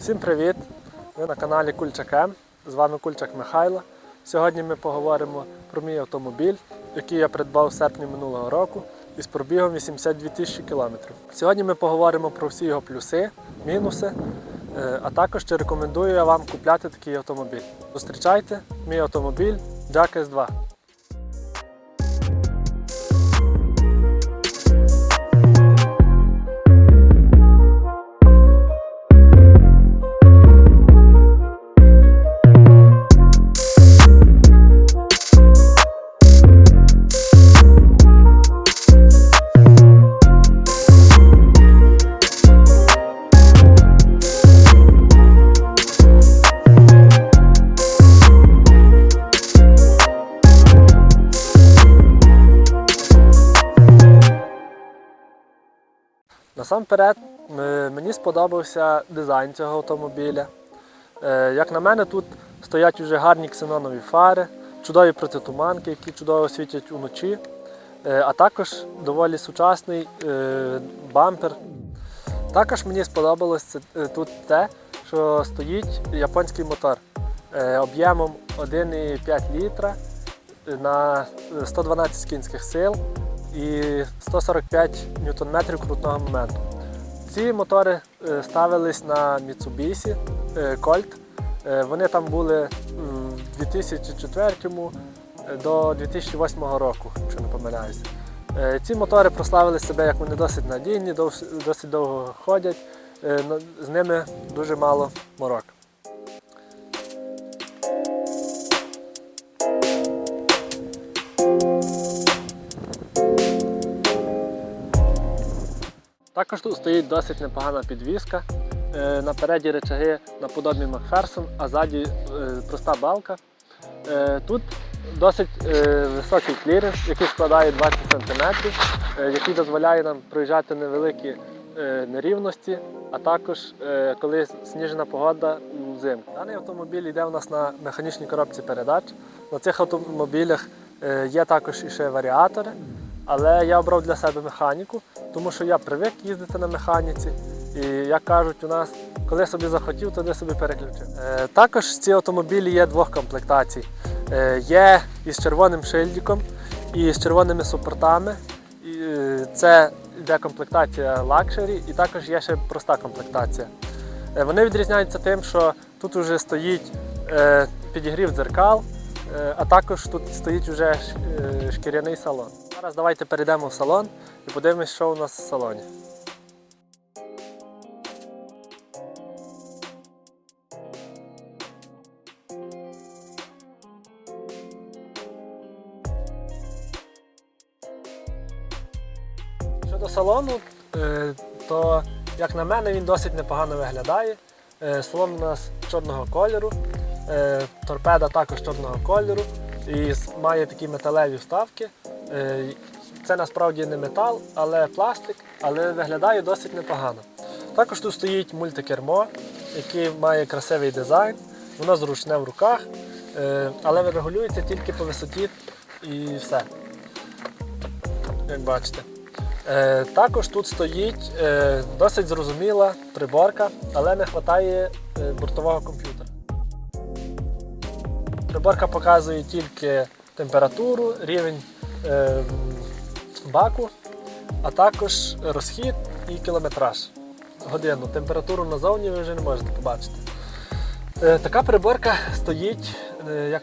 Всім привіт! Ви на каналі Кульчак М. З вами Кульчак Михайло. Сьогодні ми поговоримо про мій автомобіль, який я придбав в серпні минулого року із пробігом 82 тисячі кілометрів. Сьогодні ми поговоримо про всі його плюси, мінуси, е, а також чи рекомендую я вам купляти такий автомобіль. Зустрічайте мій автомобіль Jack S2. Насамперед, мені сподобався дизайн цього автомобіля. Е, Як на мене, тут стоять уже гарні ксенонові фари, чудові протитуманки, які чудово світять уночі, е, а також доволі сучасний е, бампер. Також мені сподобалось е, тут те, що стоїть японський мотор е, об'ємом 1,5 літра е, на 112 кінських сил і 145 ньютон-метрів крутного моменту. Ці мотори е, ставились на Mitsubishi е, Colt. Е, Вони там були в 2004 до 2008 року, якщо не помиляюся. Е, Ці мотори прославили себе як вони досить надійні, досить довго ходять, е, з ними дуже мало морок. Також тут стоїть досить непогана підвіска. Е, Напереді речаги наподобі Макферсон, а ззаді е, проста балка. Е, Тут досить високий кліренс, який складає 20 см, який дозволяє нам проїжджати невеликі нерівності, а також коли сніжена погода взимку. Даний автомобіль йде у нас на механічній коробці передач. На цих автомобілях є також і ще варіатори, але я обрав для себе механіку, тому що я привик їздити на механіці. І як кажуть у нас, коли собі захотів, туди собі переключив. Е, також ці автомобілі є двох комплектацій. Е, є із червоним шильдиком і з червоними супортами. І, е, це йде комплектація лакшері, і також є ще проста комплектація. Е, Вони відрізняються тим, що тут вже стоїть е, підігрів дзеркал, а також тут стоїть вже е, шкіряний салон. Зараз давайте перейдемо в салон і подивимось, що у нас в салоні. Щодо салону, е, то як на мене він досить непогано виглядає. Е, Салон у нас чорного кольору, е, торпеда також чорного кольору і має такі металеві вставки. Е, Це насправді не метал, але пластик, але виглядає досить непогано. Також тут стоїть мультикермо, який має красивий дизайн, воно зручне в руках, е, але регулюється тільки по висоті і все. Як бачите. Е, також тут стоїть е, досить зрозуміла приборка, але не вистачає е, бортового комп'ютера. Приборка показує тільки температуру, рівень е, баку, а також розхід і кілометраж. Годину. Температуру назовні ви вже не можете побачити. Е, така приборка стоїть, е, як,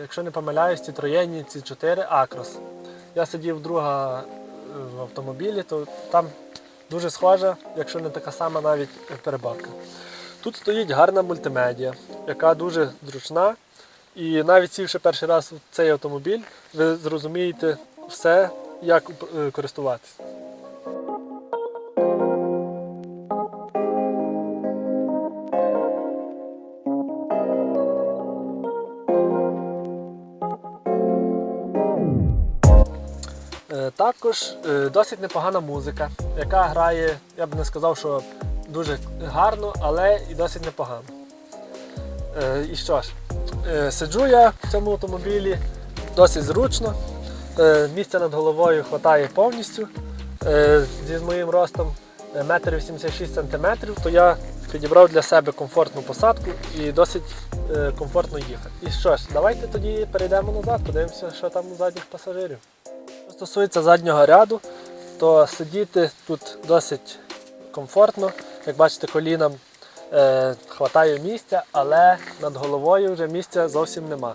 якщо не помиляюсь, Citroën c 4 Acros. Я сидів друга в автомобілі, то там дуже схожа, якщо не така сама навіть переборка. Тут стоїть гарна мультимедіа, яка дуже зручна. І навіть сівши перший раз в цей автомобіль, ви зрозумієте все, як е, користуватися. Е, Також е, досить непогана музика, яка грає, я б не сказав, що дуже гарно, але і досить непогано. І що ж, сиджу я в цьому автомобілі досить зручно. Е, Місця над головою вистачає повністю. Е, Зі моїм ростом 1,86 см, то я підібрав для себе комфортну посадку і досить е, комфортно їхати. І що ж, давайте тоді перейдемо назад, подивимося, що там у задніх пасажирів. Що стосується заднього ряду, то сидіти тут досить комфортно. Як бачите, колінам е, хватає місця, але над головою вже місця зовсім нема.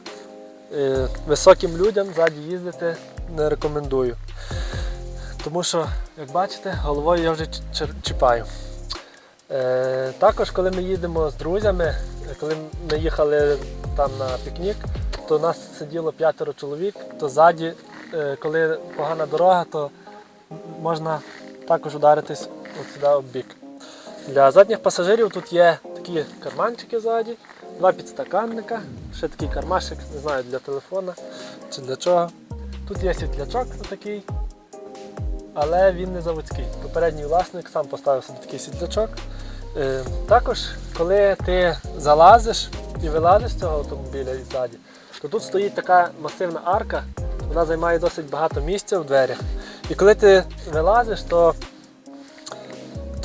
Е, високим людям ззаді їздити не рекомендую. Тому що, як бачите, головою я вже чіпаю. Е, також, коли ми їдемо з друзями, коли ми їхали там на пікнік, то нас сиділо п'ятеро чоловік, то ззаді, е, коли погана дорога, то можна також ударитись от сюди об бік. Для задніх пасажирів тут є такі карманчики ззаді, два підстаканника, ще такий кармашик, не знаю, для телефона чи для чого. Тут є світлячок такий, але він не заводський. Попередній власник сам поставив собі такий світлячок. Е, також, коли ти залазиш і вилазиш з цього автомобіля і ззаді, то тут стоїть така масивна арка, вона займає досить багато місця в дверях. І коли ти вилазиш, то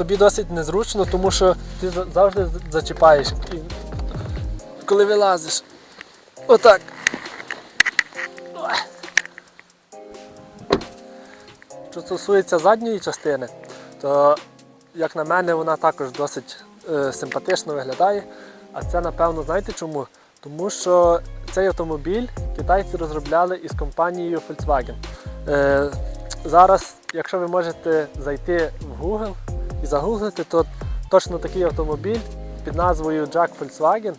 тобі досить незручно, тому що ти завжди зачіпаєш. І коли вилазиш, отак. Що стосується задньої частини, то, як на мене, вона також досить е, симпатично виглядає. А це, напевно, знаєте чому? Тому що цей автомобіль китайці розробляли із компанією Volkswagen. Е, зараз, якщо ви можете зайти в Google і загуглити, то точно такий автомобіль під назвою Jack Volkswagen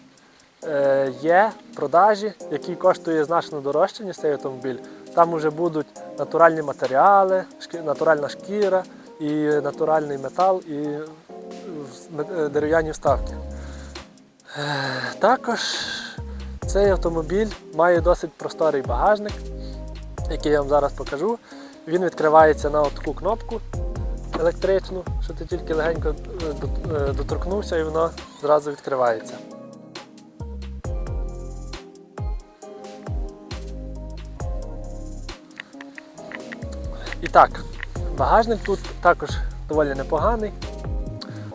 е, є в продажі, який коштує значно дорожче, ніж цей автомобіль. Там вже будуть натуральні матеріали, натуральна шкіра, і натуральний метал, і е, дерев'яні вставки. Е, Також цей автомобіль має досить просторий багажник, який я вам зараз покажу. Він відкривається на таку кнопку електричну, що ти тільки легенько е, е, доторкнувся і воно зразу відкривається. І так, багажник тут також доволі непоганий.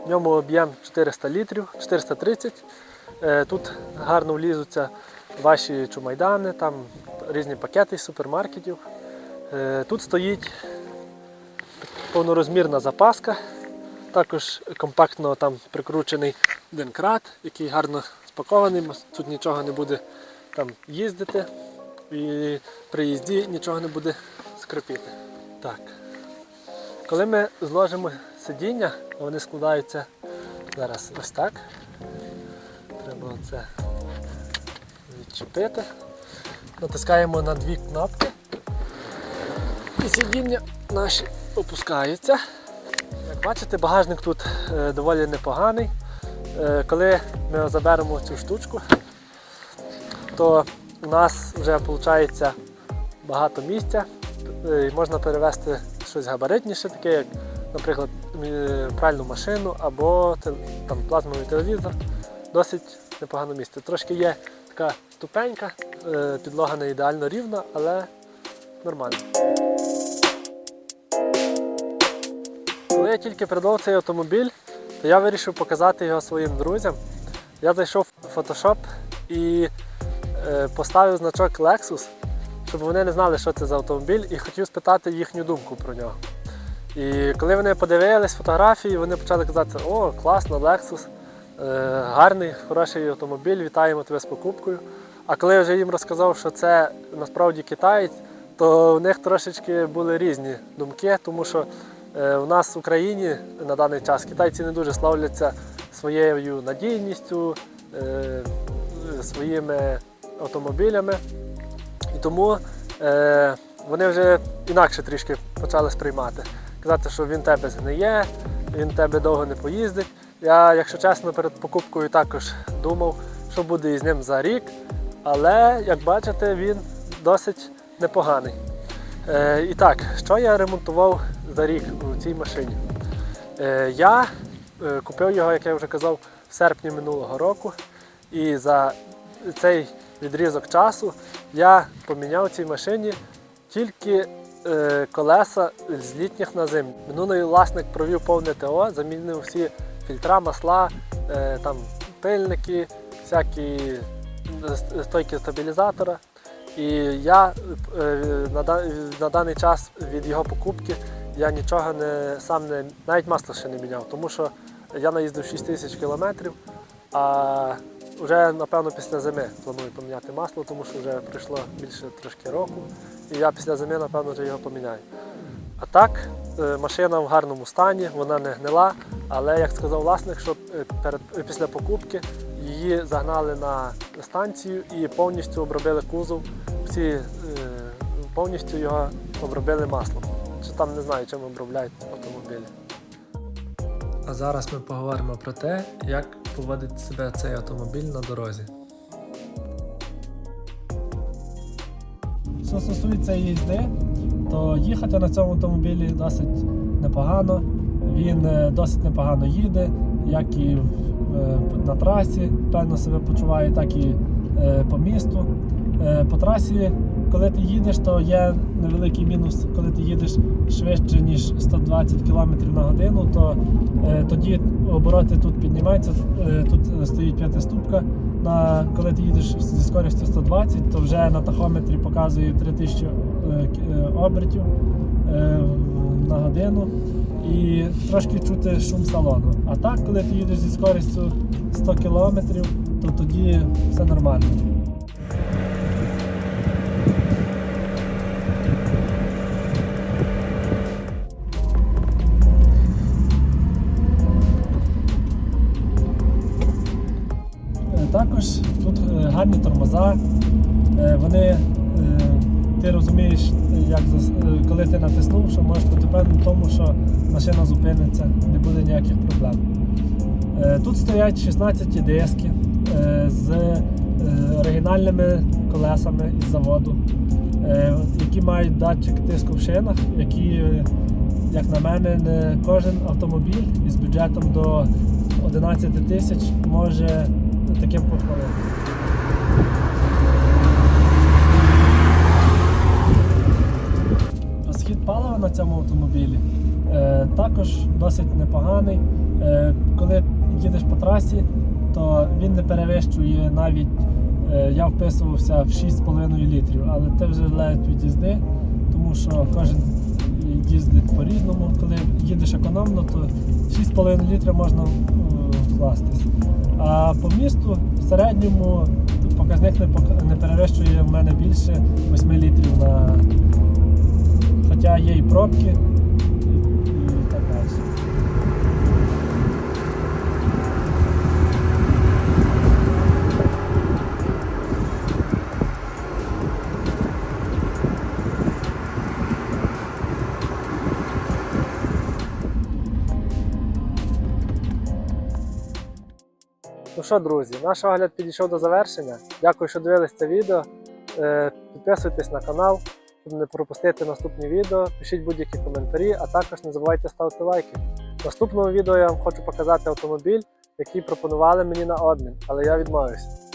В ньому об'єм 400 літрів, 430. Е, Тут гарно влізуться ваші чумайдани, там різні пакети з супермаркетів. Тут стоїть повнорозмірна запаска, також компактно там прикручений денкрат, який гарно спакований, тут нічого не буде там їздити і при їзді нічого не буде скрипіти. Так. Коли ми зложимо сидіння, вони складаються зараз ось так. Треба це відчепити. Натискаємо на дві кнопки. Сидіння наші опускаються. Як бачите, багажник тут е, доволі непоганий. Е, коли ми заберемо цю штучку, то у нас вже виходить багато місця. Е, можна перевезти щось габаритніше, таке як, наприклад, пральну машину або там, плазмовий телевізор. Досить непогане місце. Трошки є така ступенька, підлога не ідеально рівна, але нормально. Коли я тільки придбав цей автомобіль, то я вирішив показати його своїм друзям. Я зайшов в Photoshop і е, поставив значок Lexus, щоб вони не знали, що це за автомобіль, і хотів спитати їхню думку про нього. І коли вони подивились фотографії, вони почали казати, о, класно, Lexus, е, гарний, хороший автомобіль, вітаємо тебе з покупкою. А коли я вже їм розказав, що це насправді китаєць, то в них трошечки були різні думки, тому що е, у нас в Україні на даний час китайці не дуже славляться своєю надійністю, е, своїми автомобілями. І тому е, вони вже інакше трішки почали сприймати. Казати, що він тебе згниє, він тебе довго не поїздить. Я, якщо чесно, перед покупкою також думав, що буде із ним за рік, але як бачите, він досить непоганий. Е, і так, що я ремонтував за рік у цій машині? Е, я е, купив його, як я вже казав, в серпні минулого року. І за цей відрізок часу я поміняв цій машині тільки е, колеса з літніх на зимні. Минулий власник провів повне ТО, замінив всі фільтра, масла, е, там пильники, всякі стойки стабілізатора. І я е, на, даний час від його покупки я нічого не сам не навіть масло ще не міняв, тому що я наїздив 6 тисяч кілометрів, а вже напевно після зими планую поміняти масло, тому що вже пройшло більше трошки року. І я після зими, напевно, вже його поміняю. А так, е, машина в гарному стані, вона не гнила, але як сказав власник, що е, перед, після покупки її загнали на станцію і повністю обробили кузов. Всі е, повністю його обробили маслом. Чи там не знаю, чим обробляють автомобілі. А зараз ми поговоримо про те, як поводить себе цей автомобіль на дорозі. Що стосується їзди, то їхати на цьому автомобілі досить непогано. Він е, досить непогано їде, як і в- на трасі, певно себе почуває, так і е, по місту. Е, По трасі, коли ти їдеш, то є невеликий мінус, коли ти їдеш швидше, ніж 120 км на годину, то е, тоді обороти тут піднімаються. Е, Тут стоїть п'ятиступка. На, коли ти їдеш зі скорістю 120, то вже на тахометрі показує 3000 е, к- е, обертів е, на годину і трошки чути шум салону. А так, коли ти їдеш зі скорістю 100 км, то тоді все нормально. Е, Також тут е, гарні тормоза. Е, Вони, ти розумієш, як коли ти натиснув, що можеш бути певним тому, що машина зупиниться, не буде ніяких проблем. Е, Тут стоять 16 диски е, з е, оригінальними колесами із заводу, які мають датчик тиску в шинах, які, як на мене, не кожен автомобіль із бюджетом до 11 тисяч може таким похвалитися. Розхід палива на цьому автомобілі також досить непоганий. Е, коли їдеш по трасі, то він не перевищує навіть, е, я вписувався в 6,5 літрів, але це вже залежить від їзди, тому що кожен їздить по-різному. Коли їдеш економно, то 6,5 літра можна е, вкластись. А по місту в середньому показник не перевищує в мене більше 8 літрів на Хоча є і пробки, що, друзі, наш огляд підійшов до завершення. Дякую, що дивились це відео. Е, Підписуйтесь на канал, щоб не пропустити наступні відео. Пишіть будь-які коментарі, а також не забувайте ставити лайки. В наступному відео я вам хочу показати автомобіль, який пропонували мені на обмін, але я відмовився.